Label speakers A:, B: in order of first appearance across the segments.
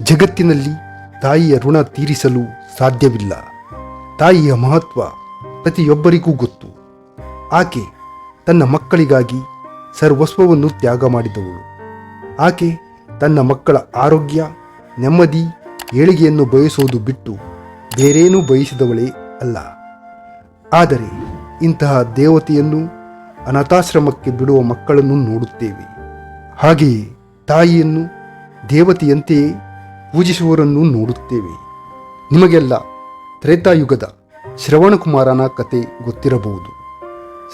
A: ಜಗತ್ತಿನಲ್ಲಿ ತಾಯಿಯ ಋಣ ತೀರಿಸಲು ಸಾಧ್ಯವಿಲ್ಲ. ತಾಯಿಯ ಮಹತ್ವ ಪ್ರತಿಯೊಬ್ಬರಿಗೂ ಗೊತ್ತು. ಆಕೆ ತನ್ನ ಮಕ್ಕಳಿಗಾಗಿ ಸರ್ವಸ್ವವನ್ನು ತ್ಯಾಗ ಮಾಡಿದವಳು. ಆಕೆ ತನ್ನ ಮಕ್ಕಳ ಆರೋಗ್ಯ, ನೆಮ್ಮದಿ, ಏಳಿಗೆಯನ್ನು ಬಯಸುವುದು ಬಿಟ್ಟು ಬೇರೇನೂ ಬಯಸಿದವಳೇ ಅಲ್ಲ. ಆದರೆ ಇಂತಹ ದೇವತೆಯನ್ನು ಅನಾಥಾಶ್ರಮಕ್ಕೆ ಬಿಡುವ ಮಕ್ಕಳನ್ನು ನೋಡುತ್ತೇವೆ. ಹಾಗೆಯೇ ತಾಯಿಯನ್ನು ದೇವತೆಯಂತೆಯೇ ಪೂಜಿಸುವವರನ್ನು ನೋಡುತ್ತೇವೆ. ನಿಮಗೆಲ್ಲ ತ್ರೇತಾಯುಗದ ಶ್ರವಣಕುಮಾರನ ಕತೆ ಗೊತ್ತಿರಬಹುದು.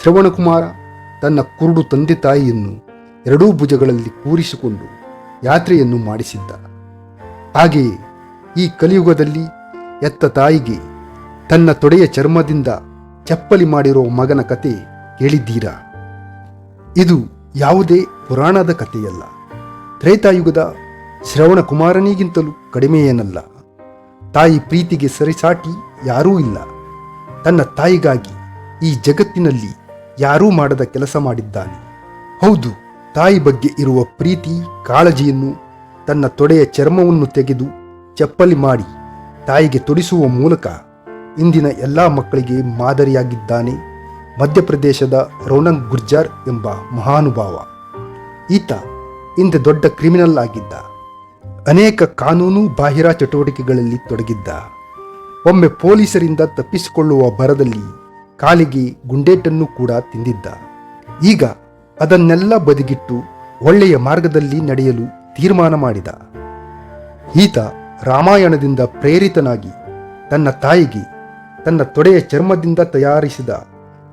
A: ಶ್ರವಣಕುಮಾರ ತನ್ನ ಕುರುಡು ತಂದೆ ತಾಯಿಯನ್ನು ಎರಡೂ ಭುಜಗಳಲ್ಲಿ ಕೂರಿಸಿಕೊಂಡು ಯಾತ್ರೆಯನ್ನು ಮಾಡಿಸಿದ್ದ. ಹಾಗೆಯೇ ಈ ಕಲಿಯುಗದಲ್ಲಿ ಎತ್ತ ತಾಯಿಗೆ ತನ್ನ ತೊಡೆಯ ಚರ್ಮದಿಂದ ಚಪ್ಪಲಿ ಮಾಡಿರೋ ಮಗನ ಕತೆ ಕೇಳಿದ್ದೀರಾ? ಇದು ಯಾವುದೇ ಪುರಾಣದ ಕಥೆಯಲ್ಲ. ತ್ರೇತಾಯುಗದ ಶ್ರವಣ ಕುಮಾರನಿಗಿಂತಲೂ ಕಡಿಮೆಯೇನಲ್ಲ. ತಾಯಿ ಪ್ರೀತಿಗೆ ಸರಿಸಾಟಿ ಯಾರೂ ಇಲ್ಲ. ತನ್ನ ತಾಯಿಗಾಗಿ ಈ ಜಗತ್ತಿನಲ್ಲಿ ಯಾರೂ ಮಾಡದ ಕೆಲಸ ಮಾಡಿದ್ದಾನೆ. ಹೌದು, ತಾಯಿ ಬಗ್ಗೆ ಇರುವ ಪ್ರೀತಿ, ಕಾಳಜಿಯನ್ನು ತನ್ನ ತೊಡೆಯ ಚರ್ಮವನ್ನು ತೆಗೆದು ಚಪ್ಪಲಿ ಮಾಡಿ ತಾಯಿಗೆ ತೊಡಿಸುವ ಮೂಲಕ ಇಂದಿನ ಎಲ್ಲ ಮಕ್ಕಳಿಗೆ ಮಾದರಿಯಾಗಿದ್ದಾನೆ ಮಧ್ಯಪ್ರದೇಶದ ರೌನಕ್ ಗುರ್ಜಾರ್ ಎಂಬ ಮಹಾನುಭಾವ. ಈತ ಹಿಂದೆ ದೊಡ್ಡ ಕ್ರಿಮಿನಲ್ ಆಗಿದ್ದ. ಅನೇಕ ಕಾನೂನು ಬಾಹಿರ ಚಟುವಟಿಕೆಗಳಲ್ಲಿ ತೊಡಗಿದ್ದ. ಒಮ್ಮೆ ಪೊಲೀಸರಿಂದ ತಪ್ಪಿಸಿಕೊಳ್ಳುವ ಭರದಲ್ಲಿ ಕಾಲಿಗೆ ಗುಂಡೇಟನ್ನು ಕೂಡ ತಿಂದಿದ್ದ. ಈಗ ಅದನ್ನೆಲ್ಲ ಬದಿಗಿಟ್ಟು ಒಳ್ಳೆಯ ಮಾರ್ಗದಲ್ಲಿ ನಡೆಯಲು ತೀರ್ಮಾನ ಮಾಡಿದ. ಈತ ರಾಮಾಯಣದಿಂದ ಪ್ರೇರಿತನಾಗಿ ತನ್ನ ತಾಯಿಗೆ ತನ್ನ ತೊಡೆಯ ಚರ್ಮದಿಂದ ತಯಾರಿಸಿದ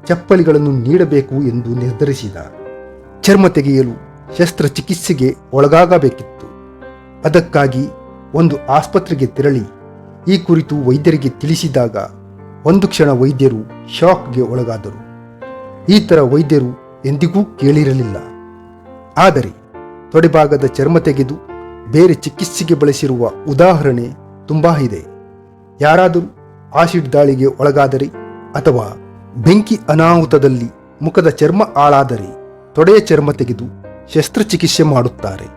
A: ಚಪ್ಪಲಿಗಳನ್ನು ನೀಡಬೇಕು ಎಂದು ನಿರ್ಧರಿಸಿದ. ಚರ್ಮ ತೆಗೆಯಲು ಶಸ್ತ್ರಚಿಕಿತ್ಸೆಗೆ ಒಳಗಾಗಬೇಕಿತ್ತು. ಅದಕ್ಕಾಗಿ ಒಂದು ಆಸ್ಪತ್ರೆಗೆ ತೆರಳಿ ಈ ಕುರಿತು ವೈದ್ಯರಿಗೆ ತಿಳಿಸಿದಾಗ ಒಂದು ಕ್ಷಣ ವೈದ್ಯರು ಶಾಕ್ಗೆ ಒಳಗಾದರು. ಈ ಥರ ವೈದ್ಯರು ಎಂದಿಗೂ ಕೇಳಿರಲಿಲ್ಲ. ಆದರೆ ತೊಡೆಭಾಗದ ಚರ್ಮ ತೆಗೆದು ಬೇರೆ ಚಿಕಿತ್ಸೆಗೆ ಬಳಸಿರುವ ಉದಾಹರಣೆ ತುಂಬಾ ಇದೆ. ಯಾರಾದರೂ ಆಸಿಡ್ ದಾಳಿಗೆ ಒಳಗಾದರೆ ಅಥವಾ ಬೆಂಕಿ ಅನಾಹುತದಲ್ಲಿ ಮುಖದ ಚರ್ಮ ಹಾಳಾದರೆ ತೊಡೆಯ ಚರ್ಮ ತೆಗೆದು ಶಸ್ತ್ರಚಿಕಿತ್ಸೆ ಮಾಡುತ್ತಾರೆ.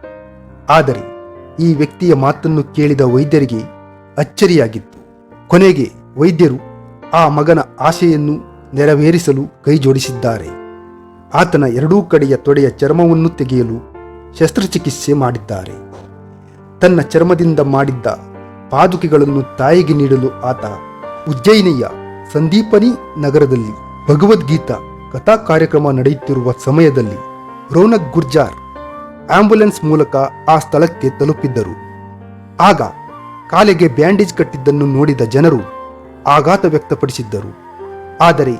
A: ಆದರೆ ಈ ವ್ಯಕ್ತಿಯ ಮಾತನ್ನು ಕೇಳಿದ ವೈದ್ಯರಿಗೆ ಅಚ್ಚರಿಯಾಗಿತ್ತು. ಕೊನೆಗೆ ವೈದ್ಯರು ಆ ಮಗನ ಆಶೆಯನ್ನು ನೆರವೇರಿಸಲು ಕೈಜೋಡಿಸಿದ್ದಾರೆ. ಆತನ ಎರಡೂ ಕಡೆಯ ತೊಡೆಯ ಚರ್ಮವನ್ನು ತೆಗೆಯಲು ಶಸ್ತ್ರಚಿಕಿತ್ಸೆ ಮಾಡಿದ್ದಾರೆ. ತನ್ನ ಚರ್ಮದಿಂದ ಮಾಡಿದ್ದ ಪಾದುಕೆಗಳನ್ನು ತಾಯಿಗೆ ನೀಡಲು ಆತ ಉಜ್ಜಯಿನಿಯ ಸಂದೀಪನಿ ನಗರದಲ್ಲಿ ಭಗವದ್ಗೀತಾ ಕಥಾ ಕಾರ್ಯಕ್ರಮ ನಡೆಯುತ್ತಿರುವ ಸಮಯದಲ್ಲಿ ರೋನಕ್ ಗುರ್ಜಾರ್ ಆಂಬ್ಯುಲೆನ್ಸ್ ಮೂಲಕ ಆ ಸ್ಥಳಕ್ಕೆ ತಲುಪಿದ್ದರು. ಆಗ ಕಾಲಿಗೆ ಬ್ಯಾಂಡೇಜ್ ಕಟ್ಟಿದ್ದನ್ನು ನೋಡಿದ ಜನರು ಆಘಾತ ವ್ಯಕ್ತಪಡಿಸಿದ್ದರು. ಆದರೆ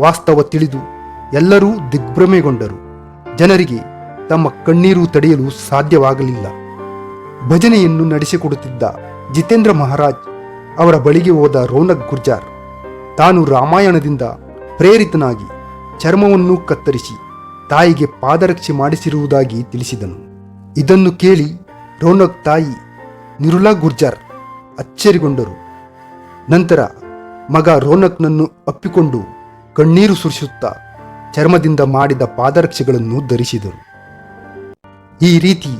A: ವಾಸ್ತವ ತಿಳಿದು ಎಲ್ಲರೂ ದಿಗ್ಭ್ರಮೆಗೊಂಡರು. ಜನರಿಗೆ ತಮ್ಮ ಕಣ್ಣೀರು ತಡೆಯಲು ಸಾಧ್ಯವಾಗಲಿಲ್ಲ. ಭಜನೆಯನ್ನು ನಡೆಸಿಕೊಡುತ್ತಿದ್ದ ಜಿತೇಂದ್ರ ಮಹಾರಾಜ್ ಅವರ ಬಳಿಗೆ ಹೋದ ರೌನಕ್ ಗುರ್ಜಾರ್ ತಾನು ರಾಮಾಯಣದಿಂದ ಪ್ರೇರಿತನಾಗಿ ಚರ್ಮವನ್ನು ಕತ್ತರಿಸಿ ತಾಯಿಗೆ ಪಾದರಕ್ಷೆ ಮಾಡಿಸಿರುವುದಾಗಿ ತಿಳಿಸಿದನು. ಇದನ್ನು ಕೇಳಿ ರೋನಕ್ ತಾಯಿ ನಿರುಲಾ ಗುರ್ಜಾರ್ ಅಚ್ಚರಿಗೊಂಡರು. ನಂತರ ಮಗ ರೋನಕ್ನನ್ನು ಅಪ್ಪಿಕೊಂಡು ಕಣ್ಣೀರು ಸುರಿಸುತ್ತಾ ಚರ್ಮದಿಂದ ಮಾಡಿದ ಪಾದರಕ್ಷೆಗಳನ್ನು ಧರಿಸಿದರು. ಈ ರೀತಿ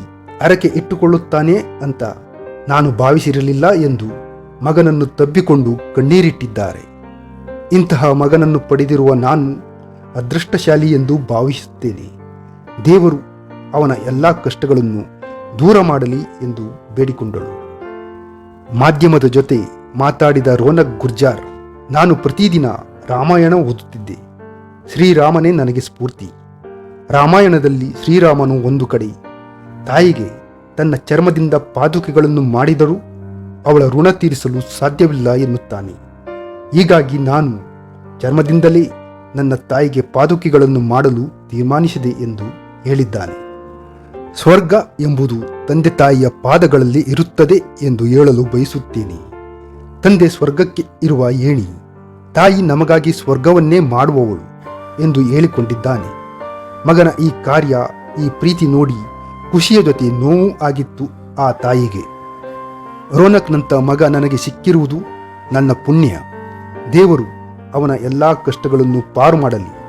A: ಅರಕೆ ಇಟ್ಟುಕೊಳ್ಳುತ್ತಾನೆ ಅಂತ ನಾನು ಭಾವಿಸಿರಲಿಲ್ಲ ಎಂದು ಮಗನನ್ನು ತಬ್ಬಿಕೊಂಡು ಕಣ್ಣೀರಿಟ್ಟಿದ್ದಾರೆ. ಇಂತಹ ಮಗನನ್ನು ಪಡೆದಿರುವ ನಾನು ಅದೃಷ್ಟಶಾಲಿ ಎಂದು ಭಾವಿಸುತ್ತೇನೆ. ದೇವರು ಅವನ ಎಲ್ಲ ಕಷ್ಟಗಳನ್ನು ದೂರ ಮಾಡಲಿ ಎಂದು ಬೇಡಿಕೊಂಡಳು. ಮಾಧ್ಯಮದ ಜೊತೆ ಮಾತಾಡಿದ ರೋನಕ್ ಗುರ್ಜಾರ್, ನಾನು ಪ್ರತಿದಿನ ರಾಮಾಯಣ ಓದುತ್ತಿದ್ದೆ. ಶ್ರೀರಾಮನೇ ನನಗೆ ಸ್ಫೂರ್ತಿ. ರಾಮಾಯಣದಲ್ಲಿ ಶ್ರೀರಾಮನು ಒಂದು ಕಡೆ. ತಾಯಿಗೆ ತನ್ನ ಚರ್ಮದಿಂದ ಪಾದುಕೆಗಳನ್ನು ಮಾಡಿದರೂ ಅವಳ ಋಣ ತೀರಿಸಲು ಸಾಧ್ಯವಿಲ್ಲ ಎನ್ನುತ್ತಾನೆ. ಹೀಗಾಗಿ ನಾನು ಚರ್ಮದಿಂದಲೇ ನನ್ನ ತಾಯಿಗೆ ಪಾದುಕೆಗಳನ್ನು ಮಾಡಲು ತೀರ್ಮಾನಿಸಿದೆ ಎಂದು ಹೇಳಿದ್ದಾನೆ. ಸ್ವರ್ಗ ಎಂಬುದು ತಂದೆ ತಾಯಿಯ ಪಾದಗಳಲ್ಲಿ ಇರುತ್ತದೆ ಎಂದು ಹೇಳಲು ಬಯಸುತ್ತೇನೆ. ತಂದೆ ಸ್ವರ್ಗಕ್ಕೆ ಇರುವ ಏಣಿ, ತಾಯಿ ನಮಗಾಗಿ ಸ್ವರ್ಗವನ್ನೇ ಮಾಡುವವಳು ಎಂದು ಹೇಳಿಕೊಂಡಿದ್ದಾನೆ. ಮಗನ ಈ ಕಾರ್ಯ, ಈ ಪ್ರೀತಿ ನೋಡಿ ಖುಷಿಯ ಜೊತೆ ನೋವು ಆಗಿತ್ತು ಆ ತಾಯಿಗೆ. ರೋನಕ್ನಂತ ಮಗ ನನಗೆ ಸಿಕ್ಕಿರುವುದು ನನ್ನ ಪುಣ್ಯ. ದೇವರು ಅವನ ಎಲ್ಲ ಕಷ್ಟಗಳನ್ನು ಪಾರು ಮಾಡಲಿ.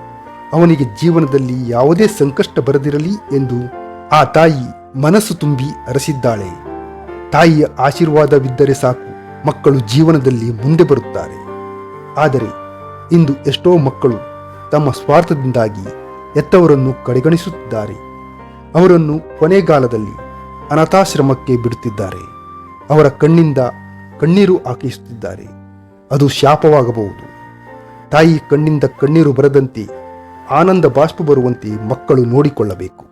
A: ಅವನಿಗೆ ಜೀವನದಲ್ಲಿ ಯಾವುದೇ ಸಂಕಷ್ಟ ಬರದಿರಲಿ ಎಂದು ಆ ತಾಯಿ ಮನಸ್ಸು ತುಂಬಿ ಅರಸಿದ್ದಾಳೆ. ತಾಯಿಯ ಆಶೀರ್ವಾದವಿದ್ದರೆ ಸಾಕು, ಮಕ್ಕಳು ಜೀವನದಲ್ಲಿ ಮುಂದೆ ಬರುತ್ತಾರೆ. ಆದರೆ ಇಂದು ಎಷ್ಟೋ ಮಕ್ಕಳು ತಮ್ಮ ಸ್ವಾರ್ಥದಿಂದಾಗಿ ಎತ್ತವರನ್ನು ಕಡೆಗಣಿಸುತ್ತಿದ್ದಾರೆ. ಅವರನ್ನು ಕೊನೆಗಾಲದಲ್ಲಿ ಅನಾಥಾಶ್ರಮಕ್ಕೆ ಬಿಡುತ್ತಿದ್ದಾರೆ. ಅವರ ಕಣ್ಣಿಂದ ಕಣ್ಣೀರು ಹಾಕಿಸುತ್ತಿದ್ದಾರೆ. ಅದು ಶಾಪವಾಗಬಹುದು. ತಾಯಿ ಕಣ್ಣಿಂದ ಕಣ್ಣೀರು ಬರದಂತೆ ಆನಂದ ಬಾಷ್ಪ ಬರುವಂತೆ ಮಕ್ಕಳು ನೋಡಿಕೊಳ್ಳಬೇಕು.